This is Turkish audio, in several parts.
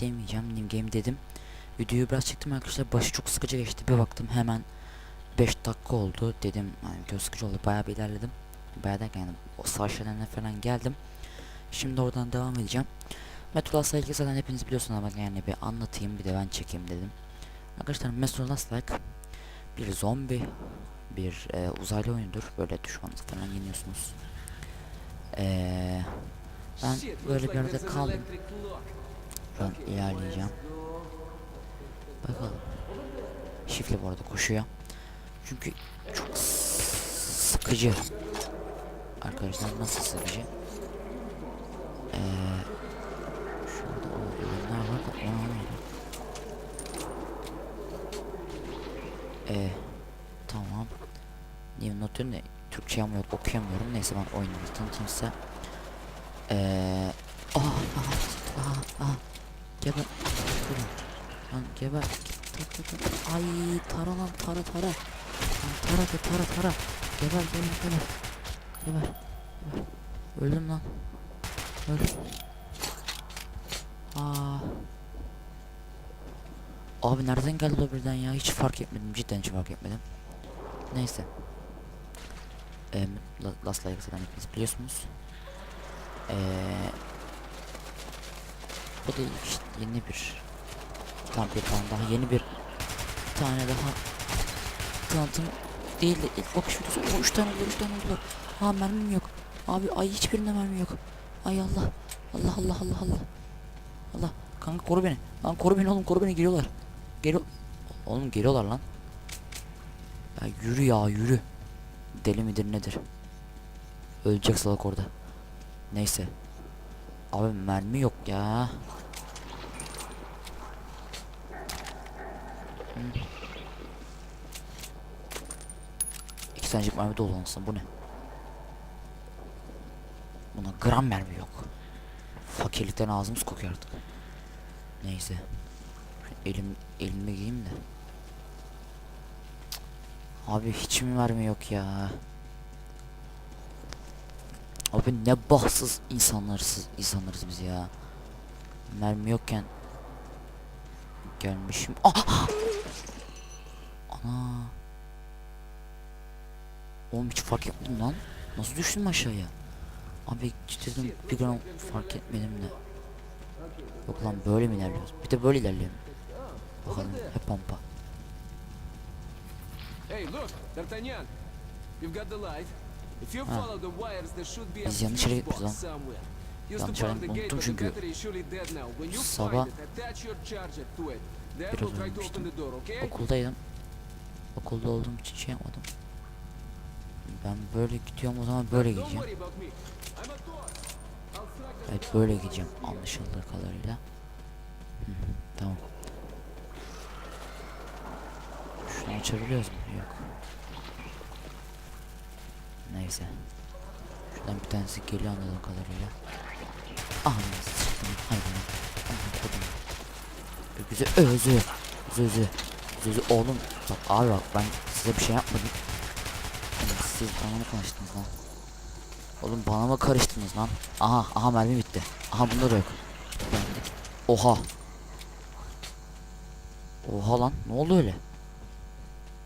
demeyeceğim. New game dedim. Videoyu biraz çektim arkadaşlar. Başı çok sıkıcı geçti. Bir baktım hemen 5 dakika oldu. Dedim yani göz sıkıcı oldu. Bayağı bir ilerledim. Bayağı derken yani o savaş alanına falan geldim. Şimdi oradan devam edeceğim. Metro Last Like'ı zaten hepiniz biliyorsunuz ama yani bir anlatayım bir de ben çekeyim dedim. Arkadaşlar Metro Last Like bir zombi bir e, uzaylı oyundur. Böyle düşmanınızı falan yeniyorsunuz. Eee ben böyle bir yerde kaldım. An ilerleyeceğim. Bakalım. Şifle bu arada koşuyor. Çünkü çok sıkıcı. Arkadaşlar nasıl sıkıcı? Eee şurada o ürünler var da onu alayım. Eee tamam. Niye notu ne? Türkçe yok okuyamıyorum. Neyse ben oyunu tanıtayım size. Eee Aa, aha, aha, aha. Geber. Durun. Lan geber. Git, git, git. Ay tara lan tara tara. Lan tara de tara tara. Geber geber geber. Geber. geber. Öldüm lan. Öl. Aa. Abi nereden geldi o birden ya? Hiç fark etmedim. Cidden hiç fark etmedim. Neyse. La- Last Like'ı zaten hepiniz biliyorsunuz. Eee bu da işte yeni bir tam bir tane daha yeni bir tane daha tanıtım değil de ilk bakış videosu. O 3 tane oldu 3 tane oldu. Ha mermim yok. Abi ay hiçbirinde mermi yok. Ay Allah. Allah Allah Allah Allah. Allah. Kanka koru beni. Lan koru beni oğlum koru beni geliyorlar. Geliyor. Oğlum geliyorlar lan. Ya yürü ya yürü. Deli midir nedir? Ölecek salak orada. Neyse. Abi mermi yok ya. İki tanecik mermi dolu olsun bu ne? Buna gram mermi yok. Fakirlikten ağzımız kokuyor artık. Neyse. Elim elime giyeyim de. Abi hiç mi mermi yok ya? Abi ne bahtsız insanlarsız insanlarız biz ya. Mermi yokken gelmişim. Ah! Ana. Oğlum hiç fark etmedim lan. Nasıl düştüm aşağıya? Abi cidden bir gram fark etmedim de. Yok lan böyle mi ilerliyoruz? Bir de böyle ilerleyelim. Bakalım hep pompa. Hey, look, D'Artagnan. You've got the light. Ha. Biz yanlış yere gitmişiz lan. Yanlış yere unuttum çünkü sabah biraz okay? Okuldaydım. Okulda olduğum için şey yapmadım. Ben böyle gidiyorum o zaman böyle gideceğim. Evet böyle gideceğim anlaşıldığı kadarıyla. Hı, tamam. Şunu açabiliyoruz mu? Yok. Neyse. Şuradan bir tanesi geliyor anladığım kadarıyla. Ah sıçtım. Haydi lan. Aman kodum. Öküzü özü. Özü özü. Oğlum bak abi bak ben size bir şey yapmadım. Siz bana mı konuştunuz lan? Oğlum bana mı karıştınız lan? Aha aha mermi bitti. Aha bunda da yok. Oha. Oha lan ne oldu öyle?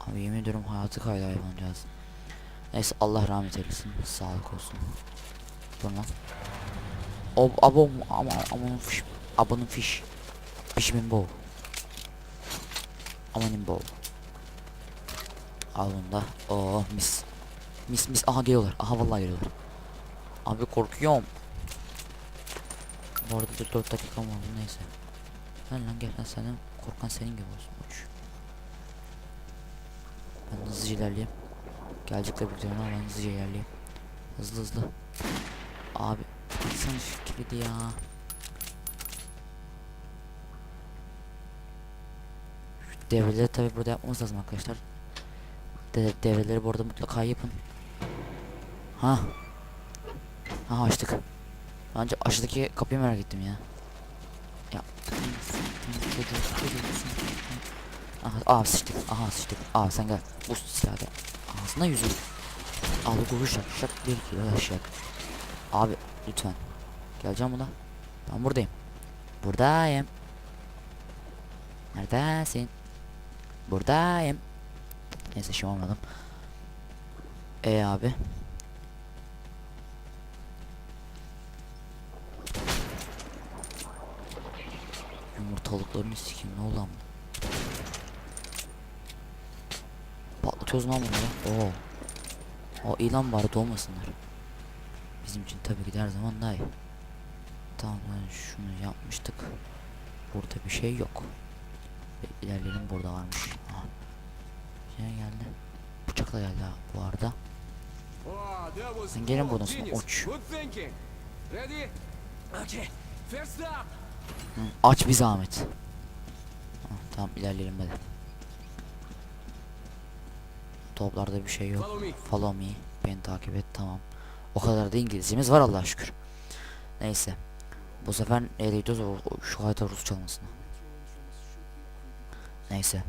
Abi yemin ediyorum hayatı kaydı hayvancağız. Neyse Allah rahmet eylesin. Sağlık olsun. Dur lan. O abom ama amanın fiş. Abonun fiş. Fişimin bol. Amanin bol. Al bunu da. Oh mis. Mis mis aha geliyorlar. Aha vallahi geliyorlar. Abi korkuyorum. Bu arada 4 dakikam var neyse. Gel lan gel lan senden korkan senin gibi olsun uç. Ben hızlıca ilerleyeyim. Gelecekler bekliyorum ama ben hızlıca ilerleyeyim. Hızlı hızlı. Abi baksana şu kilidi ya. Devreleri tabi burada yapmamız lazım arkadaşlar. De devreleri bu arada mutlaka yapın. Ha. Aha açtık. Bence aşağıdaki kapıyı merak ettim ya. Ya. Aha, aha sıçtık. Aha sıçtık. Aha sen gel. Bu silahı. Ağzına yüzü. Al kuru şak şak bir kilo şak. Abi lütfen. Geleceğim buna. Ben buradayım. Buradayım. Neredesin? Buradayım. Neyse şey olmadım. E abi. Yumurtalıklarını sikeyim ne ama? Patlatıyoruz lan bunları. Oo. O iyi lan bari doğmasınlar. Bizim için tabii ki her zaman daha iyi. Tamam ben şunu yapmıştık. Burada bir şey yok. Ve ilerleyelim burada varmış. Aha. Şey geldi. Bıçakla geldi ha bu arada. Sen gelin buradan sonra uç. Good thinking. Ready? Okay. First up. Hı, aç bir zahmet. Ha, tamam ilerleyelim hadi. Toplarda bir şey yok. Follow me. Beni takip et tamam. O kadar da İngilizcemiz var Allah'a şükür. Neyse. Bu sefer nereye gidiyoruz şu harita Rus çalmasına. Neyse.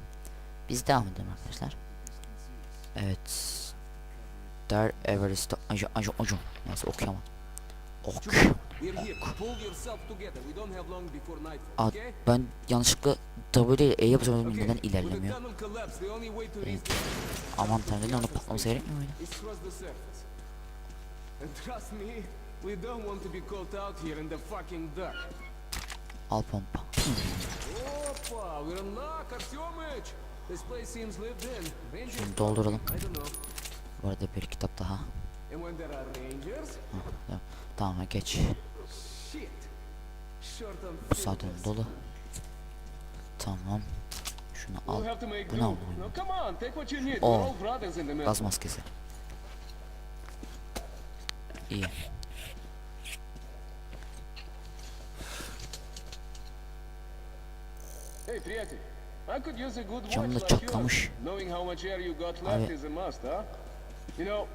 Biz devam edelim arkadaşlar. Evet. Der Everest Ajo Ajo Ajo. Neyse okuyamam. Ok. Aa, ben yanlışlıkla W E yapacağım neden ilerlemiyor? Evet. Aman tanrım onu patlaması gerekmiyor muydu? Al pompa. Şimdi dolduralım. Bu arada bir kitap daha. And when there are rangers, Tamam ha, geç. shit. Short on Bu zaten fingers. dolu. Tamam. Şunu al. We'll have to make Bu ne do. oldu? Now come on, take what you need. Oh. We're all brothers in the middle. Gaz maskesi. İyi. Hey, приятель. I could use a good Camı da watch like çatlamış. yours. Knowing how much air you got Abi. left is a must, huh? You know, I've heard of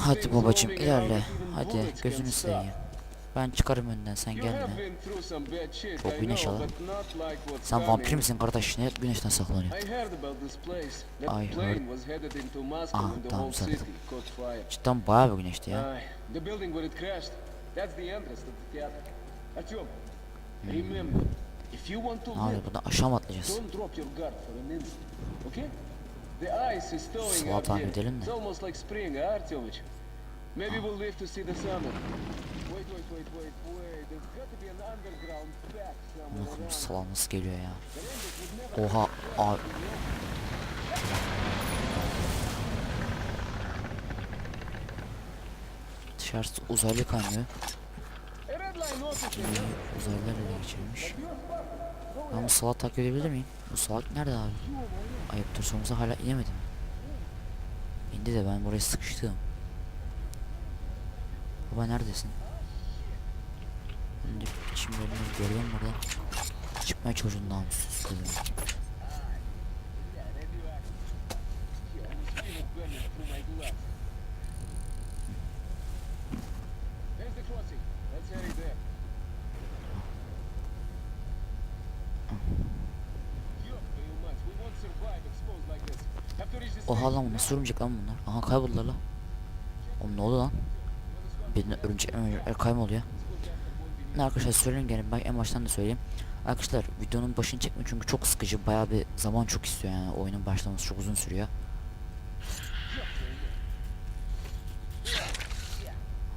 Hadi babacım ilerle. Hadi gözünü seveyim. Ben çıkarım önden sen gelme. Çok güneş alan. Sen vampir misin kardeş? Ne güneşten saklanıyor? I heard Ah, tamam, fire. Cidden bayağı bir güneşti ya. To Ne yapıyor burada? Aşağı mı atlayacağız? Don't drop your guard for an instant, okay? The ice is thawing Sıla out takip here. edelim mi? Maybe we'll live to see the summer. Wait, wait, wait, wait, wait. There's got to be an underground pack somewhere salam nasıl geliyor ya. Oha abi. Dışarısı uzaylı officer, Dünyayı uzaylılar ele geçirmiş. Ben bu salak takip edebilir miyim? Bu salak nerede abi? Ayıptır sorumuza hala inemedi mi? İndi de ben buraya sıkıştım. Baba neredesin? Şimdi biçimlerini görüyorum burada. Çıkmaya çocuğun namussuz kızım. Oha lan nasıl örümcek lan bunlar? Aha kayboldular lan. Oğlum ne oldu lan? Birine örümcek örümcekler kayboluyor. Ne arkadaşlar söyleyeyim gene ben en baştan da söyleyeyim. Arkadaşlar videonun başını çekme çünkü çok sıkıcı bayağı bir zaman çok istiyor yani oyunun başlaması çok uzun sürüyor.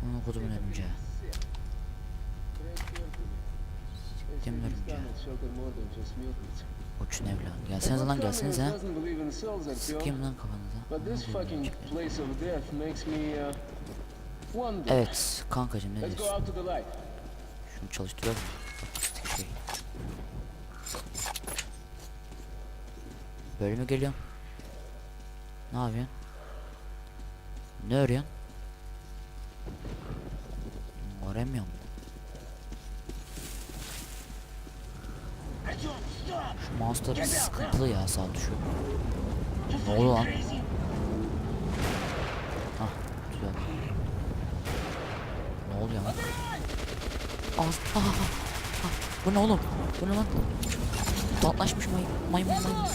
Onu kodumun örümceği. Ne oluyor fucking örümcekler? place of death makes me uh, wonder. Evet kankacım ne diyorsun? Şunu çalıştırıyorum. Şey. Böyle mi geliyorsun? Ne yapıyorsun? Ne arıyorsun? Göremiyorum. Şu bir sıkıntılı ya sağ tuşu. Ne oldu lan? Hah güzel. Ne oluyor lan? Az. Ah, ah, ah. Bu ne oğlum? Bu ne lan? Tatlaşmış may maymun maymun.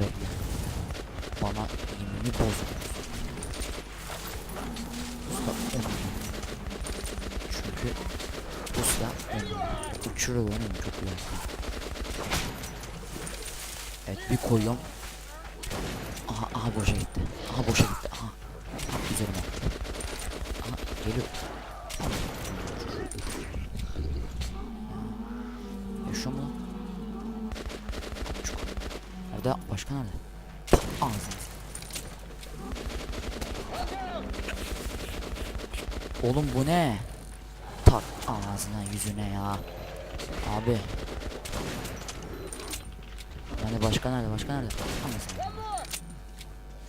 Be. Bana yeminini bozdun. Uçuruyor oğlum çok güzel. Evet bir koyuyorum. Aha aha boşa gitti. Aha boşa gitti. Aha. Aha üzerime. Aha geliyor. Ya. Yaşıyor mu lan? Çuk. Nerede? Başka nerede? Ağzını. Oğlum bu ne? Tak ağzına yüzüne ya. Abi. Yani başka nerede? Başka nerede? Anlasın.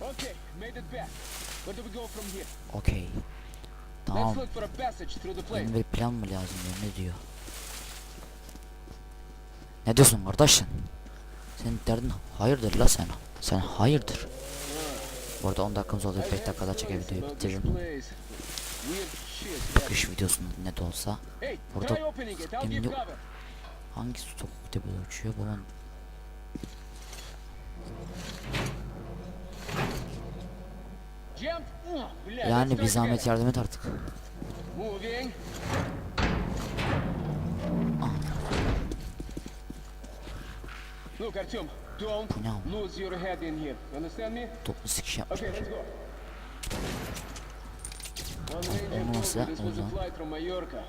Okay, made it back. Where do we go from here? Okey. Tamam. Benim bir plan mı lazım diyor. Ne diyor? Ne diyorsun kardeşim? Senin derdin hayırdır la sen? Sen hayırdır? Bu arada 10 dakikamız oldu. 5 dakikada this bitiririm. Kış videosunda ne de olsa burada şimdi hangi stokte bu uçuyor? Bunun yani bir zahmet yardım et artık. Ah. Look, Artyom, don't Toplu sikiş yapmışlar. Okay zaman. flight from Mallorca.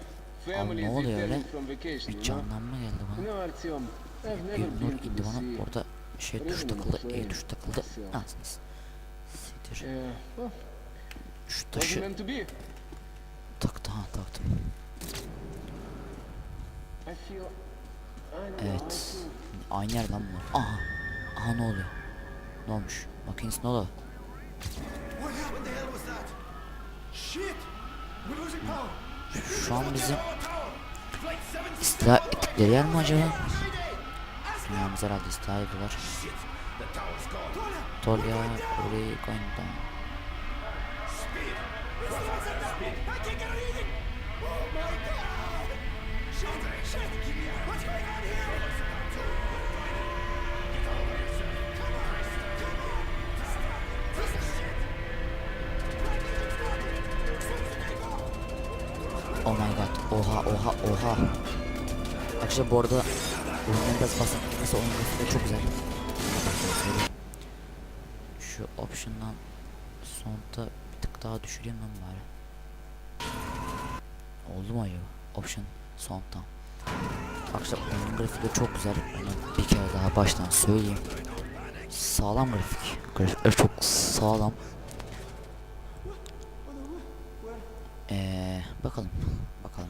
Abi ne oluyor öyle? Bir canlanma geldi bana. Bir nur indi bana. Orada şey tuş takıldı. E tuş takıldı. Ansınız. Siktir. Şu taşı taktı ha taktım. Evet. Aynı yerden mi var? Aha. Aha ne oluyor? Ne olmuş? Makinesi ne oldu? Şu an bizi Tower! Flight 7 istila ettikleri yer mi acaba? Dünyamız herhalde istila ediyorlar. Tolya, orayı anything! Oh my god! Shit! Shit! What's going on here? Oh my god. Oha oha oha. Arkadaşlar bu arada oyundan biraz bahsetmesi oyun grafikleri çok güzel. Şu option'dan sonda bir tık daha düşüreyim lan bari. Oldu mu acaba? Option sondan. Arkadaşlar oyunun grafikleri çok güzel. Onu bir kere daha baştan söyleyeyim. Sağlam grafik. Grafikler çok sağlam. Eee bakalım. Bakalım.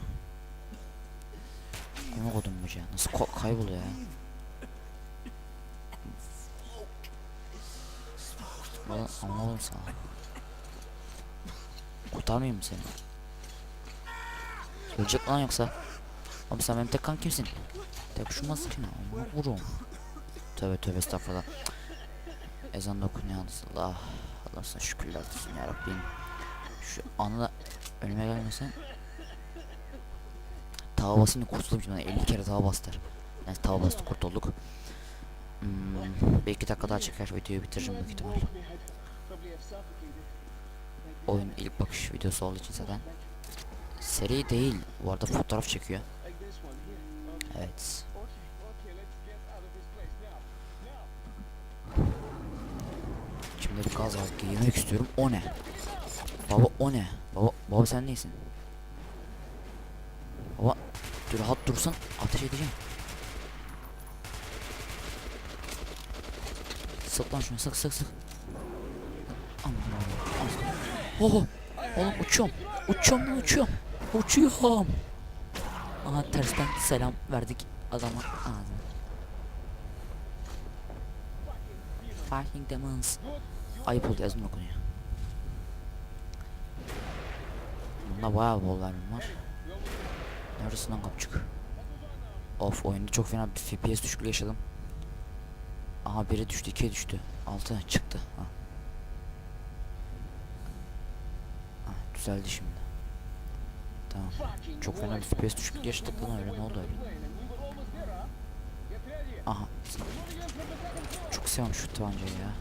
Onu kodum ya. Nasıl ko- kayboluyor ya? Ulan anlamadım sana. Kurtarmayayım mı seni? Ölecek lan yoksa. Abi sen benim tek kan kimsin? Tek şu maskine. Onu vururum. Tövbe tövbe estağfurullah. Ezan da okunuyor Allah. Allah sana şükürler olsun ya. Şu anı önüme gelmesin. Tava basayım da kurtulayım şimdi. 50 kere tava bastır. Yani tava bastı kurtulduk. Hmm, bir iki dakika daha çeker videoyu bitiririm büyük ihtimal. Oyun ilk bakış videosu olduğu için zaten. Seri değil. Bu arada fotoğraf çekiyor. Evet. Şimdi bir gaz var. Giymek istiyorum. O ne? Baba o ne? Baba, baba sen neysin? Baba dur rahat dursan ateş edeceğim. Sık lan şunu sık sık sık. Aman Allah'ım. Oho. Oğlum uçuyorum. Uçuyorum lan uçuyorum. Uçuyorum. Aha tersten selam verdik adama ağzına. Fighting demons. Ayıp oldu yazım okunuyor. Bunda bayağı bol vermem var. Neredesin lan kapçık? Of oyunda çok fena bir FPS düşüklüğü yaşadım. Aha biri düştü, ikiye düştü. Altı çıktı. Ha. Ha, düzeldi şimdi. Tamam. Çok fena bir. FPS düşüklüğü yaşadık lan öyle ne oldu öyle? Aha. Çok seviyorum şu tabancayı ya.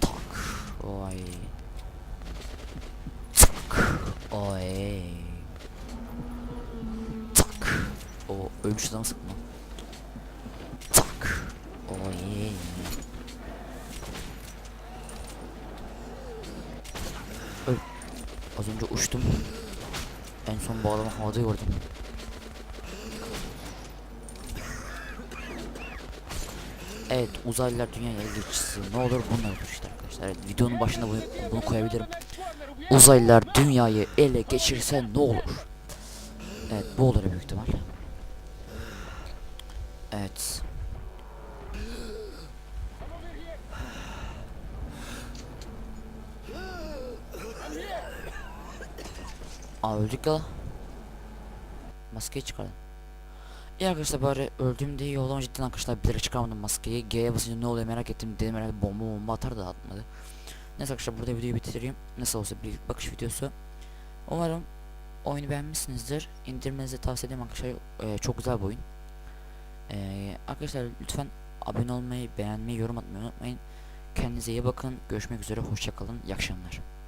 Tak. Oy. Ay. Tak. O ölmüşten sıkma. Tak. Oy. Az önce uçtum. En son bu adamı havada gördüm. Evet uzaylılar dünya ilgisi ne olur bunu öldür arkadaşlar. Evet, videonun başına bunu, bunu koyabilirim. Uzaylılar dünyayı ele geçirse ne olur? Evet bu olur büyük ihtimal. Evet. Aa öldük ya. Maskeyi çıkardım. İyi arkadaşlar bari öldüğümde iyi oldu ama cidden arkadaşlar bilerek çıkarmadım maskeyi. G'ye basınca ne oluyor merak ettim dedim herhalde bomba bomba atar atmadı. Neyse arkadaşlar burada videoyu bitireyim. Nasıl olsa bir bakış videosu. Umarım oyunu beğenmişsinizdir. İndirmenizi tavsiye ederim arkadaşlar. Ee, çok güzel bir oyun. Ee, arkadaşlar lütfen abone olmayı, beğenmeyi, yorum atmayı unutmayın. Kendinize iyi bakın. Görüşmek üzere. Hoşçakalın. İyi akşamlar.